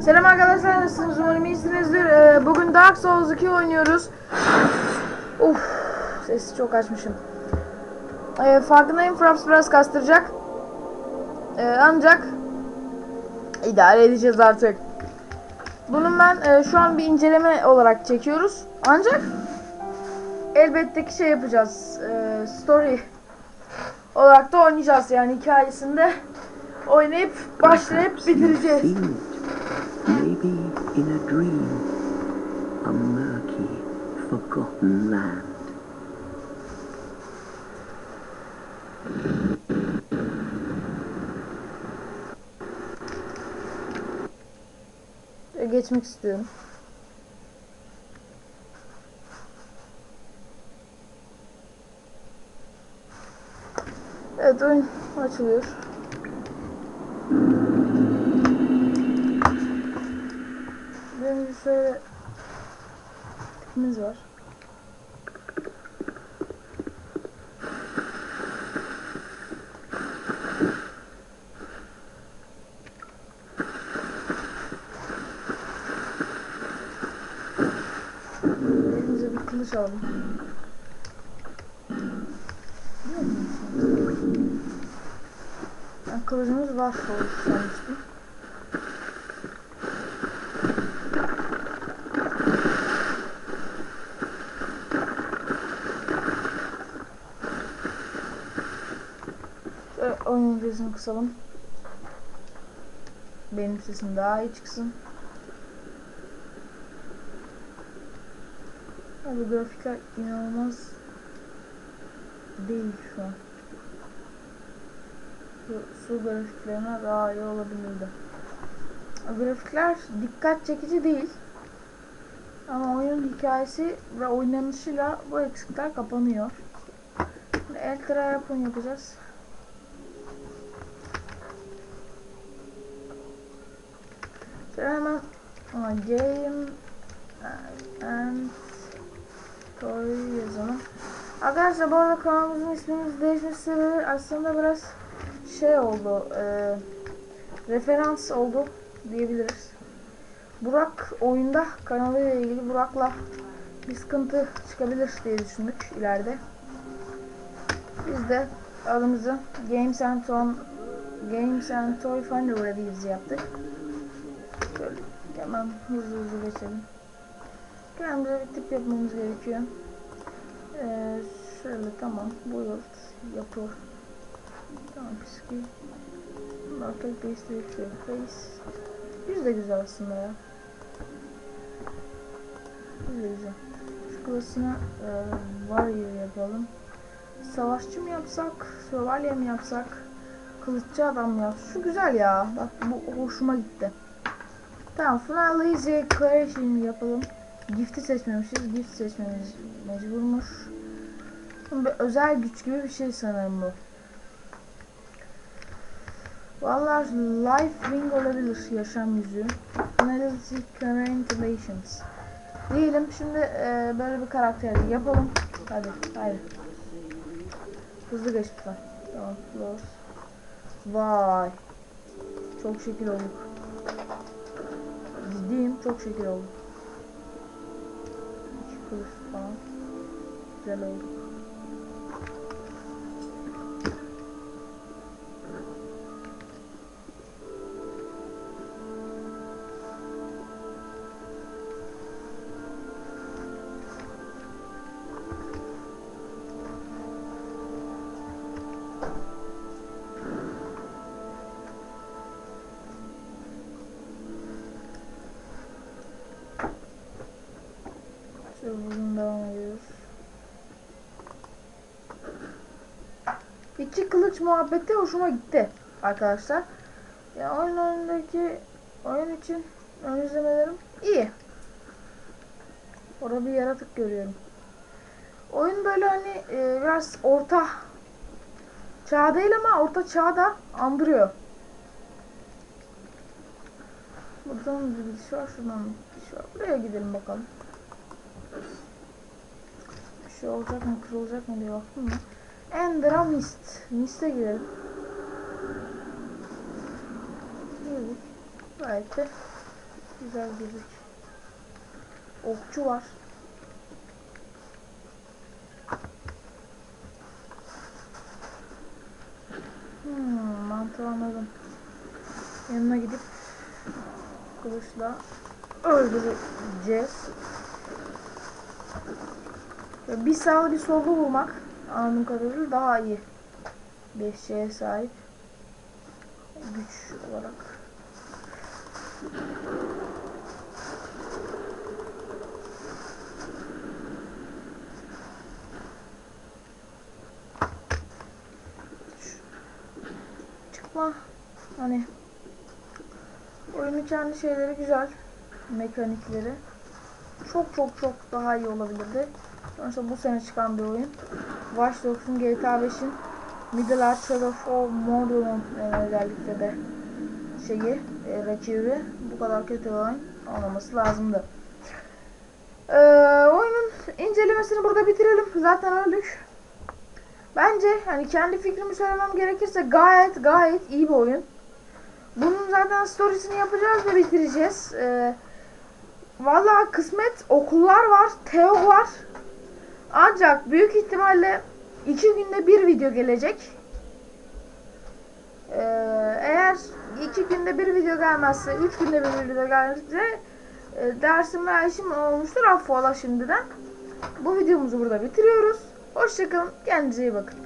Selam arkadaşlar nasılsınız umarım iyisinizdir. Ee, bugün Dark Souls 2 oynuyoruz. Uf, sesi çok açmışım. Ee, farkındayım Fraps biraz kastıracak. Ee, ancak idare edeceğiz artık. Bunun ben e, şu an bir inceleme olarak çekiyoruz. Ancak elbette ki şey yapacağız. e, story olarak da oynayacağız yani hikayesinde oynayıp başlayıp bitireceğiz. İn a dream. A murky, forgotten land. Şöyle geçmek istiyorum. Evet oyun açılıyor. Benim bir şöyle tipimiz var. Elimize bir kılıç alalım. Kılıcımız var sanmıştım. Şöyle oyunun sesini kısalım. Benim sesim daha iyi çıksın. Abi grafikler inanılmaz değil şu an. Su, su grafiklerine daha iyi olabilirdi. Grafikler dikkat çekici değil. Ama oyunun hikayesi ve oynanışıyla bu eksikler kapanıyor. Şimdi Eltra yapın yapacağız. Şöyle hemen ama game and story yazalım. Arkadaşlar bu arada kanalımızın ismimiz değişmesi aslında biraz şey oldu. E, referans oldu diyebiliriz. Burak oyunda kanalıyla ilgili Burak'la bir sıkıntı çıkabilir diye düşündük ileride. Biz de adımızı Games and Toy Games and Toy Finder Reviews yaptık. Şöyle hemen hızlı hızlı geçelim. Kendimize bir tip yapmamız gerekiyor. Ee, şöyle tamam. Bu yol yapıyor. Tamam peki. Market base değişiyor. Face. Yüz de güzel aslında ya. Yüz de güzel. Şu klasını e, warrior yapalım. Savaşçı mı yapsak? Şövalye mi yapsak? Kılıççı adam mı yapsak? Şu güzel ya. Bak bu hoşuma gitti. Tamam Final Lazy Creation yapalım. Gift'i seçmemişiz. Gift seçmemiz mecburmuş. Bu Bir özel güç gibi bir şey sanırım bu. Vallahi Life Ring olabilir yaşam yüzüğü. Finality Current Relations. Diyelim şimdi e, böyle bir karakter yapalım. Hadi hadi. Hızlı geç lütfen. Tamam close. Vay. Çok şekil olduk. Ciddiyim çok şekil olduk. İki kılıç falan. Güzel olduk. İki kılıç muhabbeti hoşuma gitti arkadaşlar. Ya oyun önündeki oyun için ön izlemelerim iyi. Orada bir yaratık görüyorum. Oyun böyle hani e, biraz orta çağ değil ama orta çağda andırıyor. Buradan bir gidiş var, şuradan bir gidiş var. Buraya gidelim bakalım. Bir şey olacak mı, kırılacak mı diye baktım da. Endera Mist. Mist'e girelim. Girdik. Gayet de Güzel girdik. Okçu var. Hmm, mantığı anladım. Yanına gidip kılıçla öldüreceğiz. Bir sağ bir solda bulmak anladığım kadarıyla daha iyi. 5C'ye sahip güç olarak. Çıkma. Hani oyunun kendi şeyleri güzel. Mekanikleri. Çok çok çok daha iyi olabilirdi. Sonuçta bu sene çıkan bir oyun. Watch Dogs'un GTA 5'in Middle Earth Shadow of Mordor'un e, özellikle de şeyi, e, rakibi bu kadar kötü oyun olmaması lazımdı. Ee, oyunun incelemesini burada bitirelim. Zaten öldük. Bence hani kendi fikrimi söylemem gerekirse gayet gayet iyi bir oyun. Bunun zaten storiesini yapacağız ve bitireceğiz. Ee, Valla kısmet okullar var, Teo var. Ancak büyük ihtimalle iki günde bir video gelecek. Ee, eğer iki günde bir video gelmezse, üç günde bir video gelirse e, dersim ve işim olmuştur affola şimdiden. Bu videomuzu burada bitiriyoruz. Hoşçakalın, kendinize iyi bakın.